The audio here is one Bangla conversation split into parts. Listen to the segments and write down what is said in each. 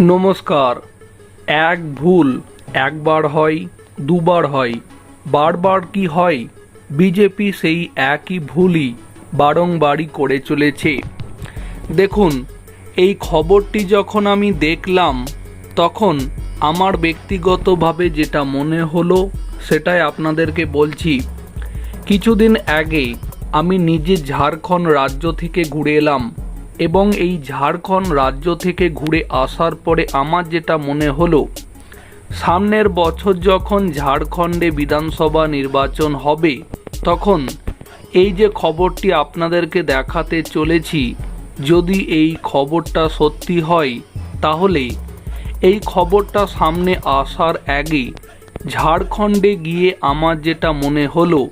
নমস্কার। এক ভুল, একবার হয়, দুবার হয়, বারবার কি হয়? বিজেপি সেই একই ভুলই বারংবারই করে চলেছে। দেখুন, এই খবরটি যখন আমি দেখলাম, তখন আমার ব্যক্তিগতভাবে যেটা মনে হলো, সেটাই আপনাদেরকে বলছি। কিছুদিন আগে আমি নিজে ঝাড়খণ্ড রাজ্য থেকে ঘুরে এলাম। এবং এই ঝাড়খণ্ড রাজ্য থেকে ঘুরে আসার পরে আমার যেটা মনে হলো, সামনের বছর যখন ঝাড়খণ্ডে বিধানসভা নির্বাচন হবে, তখন এই যে খবরটি আপনাদেরকে দেখাতে চলেছি, যদি এই খবরটা সত্যি হয়, তাহলে এই খবরটা সামনে আসার আগে ঝাড়খণ্ডে গিয়ে আমার যেটা মনে হলো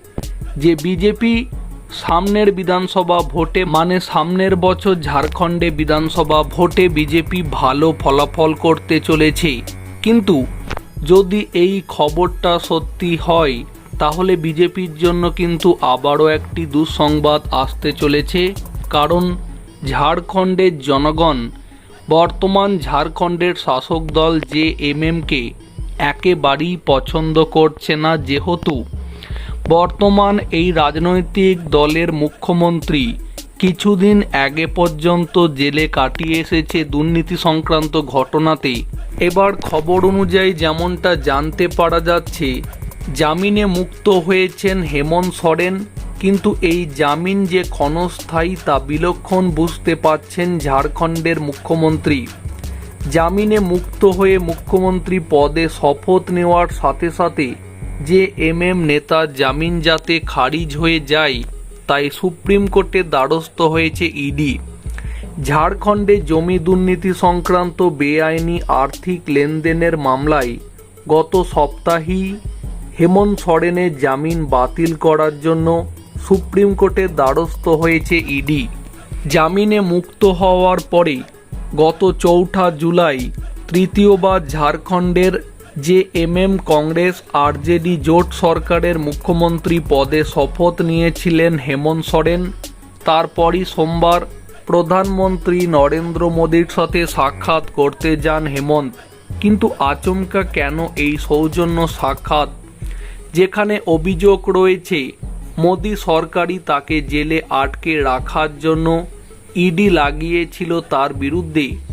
যে বিজেপি সামনের বিধানসভা ভোটে মানে সামনের বছর ঝাড়খণ্ডে বিধানসভা ভোটে বিজেপি ভালো ফলাফল করতে চলেছে। কিন্তু যদি এই খবরটা সত্যি হয়, তাহলে বিজেপির জন্য কিন্তু আবারও একটি দুঃসংবাদ আসতে চলেছে। কারণ ঝাড়খণ্ডের জনগণ, বর্তমান ঝাড়খণ্ডের শাসক দল জে এমএমকে একেবারেই পছন্দ করছে না, যেহেতু বর্তমান এই রাজনৈতিক দলের মুখ্যমন্ত্রী কিছুদিন আগে পর্যন্ত জেলে কাটিয়ে এসেছে দুর্নীতি সংক্রান্ত ঘটনাতে। এবার খবর অনুযায়ী যেমনটা জানতে পারা যাচ্ছে, জামিনে মুক্ত হয়েছেন হেমন্ত সোরেন, কিন্তু এই জামিন যে ক্ষণস্থায়ী তা বিলক্ষণ বুঝতে পারছেন ঝাড়খণ্ডের মুখ্যমন্ত্রী। জামিনে মুক্ত হয়ে মুখ্যমন্ত্রী পদে শপথ নেওয়ার সাথে সাথে যে এম এম নেতা জামিন যাতে খারিজ হয়ে যায়, তাই সুপ্রিম কোর্টে দ্বারস্থ হয়েছে ইডি। ঝাড়খণ্ডে জমি দুর্নীতি সংক্রান্ত বেআইনি আর্থিক লেনদেনের মামলায় গত সপ্তাহেই হেমন্ত সরেনের জামিন বাতিল করার জন্য সুপ্রিম কোর্টের দ্বারস্থ হয়েছে ইডি। জামিনে মুক্ত হওয়ার পরে গত চৌঠা জুলাই তৃতীয়বার ঝাড়খণ্ডের যে এম এম কংগ্রেস, আরজেডি জোট সরকারের মুখ্যমন্ত্রী পদে শপথ নিয়েছিলেন হেমন্ত সোরেন। তারপরই সোমবার প্রধানমন্ত্রী নরেন্দ্র মোদীর সাথে সাক্ষাৎ করতে যান হেমন্ত। কিন্তু আচমকা কেন এই সৌজন্য সাক্ষাৎ? যেখানে অভিযোগ রয়েছে, মোদী সরকারই তাকে জেলে আটকে রাখার জন্য ইডি লাগিয়েছিল তার বিরুদ্ধে।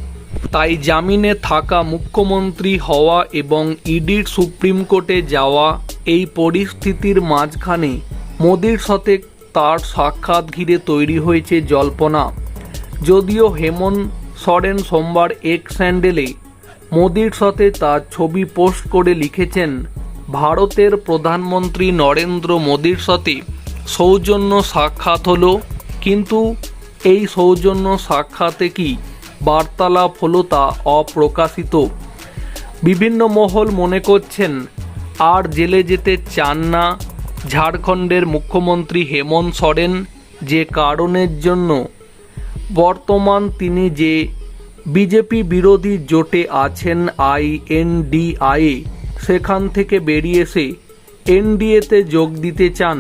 তাই জামিনে থাকা মুখ্যমন্ত্রী হওয়া এবং ইডির সুপ্রিম কোর্টে যাওয়া এই পরিস্থিতির মাঝখানে মোদির সাথে তার সাক্ষাৎ ঘিরে তৈরি হয়েছে জল্পনা। যদিও হেমন্ত সরেন সোমবার এক স্যান্ডেলে মোদির সাথে তার ছবি পোস্ট করে লিখেছেন, ভারতের প্রধানমন্ত্রী নরেন্দ্র মোদির সাথে সৌজন্য সাক্ষাৎ হলো, কিন্তু এই সৌজন্য সাক্ষাতে কি বার্তালাপ হলো তা অপ্রকাশিত। বিভিন্ন মহল মনে করছেন, আর জেলে যেতে চান না ঝাড়খণ্ডের মুখ্যমন্ত্রী হেমন্ত সরেন যে কারণের জন্য। বর্তমান তিনি যে বিজেপি বিরোধী জোটে আছেন আইএনডিআইএ সেখান থেকে বেরিয়ে এসে এনডিএতে যোগ দিতে চান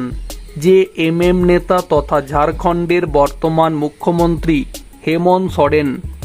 যে এমএম নেতা তথা ঝাড়খণ্ডের বর্তমান মুখ্যমন্ত্রী হেমন্ত সোরেন।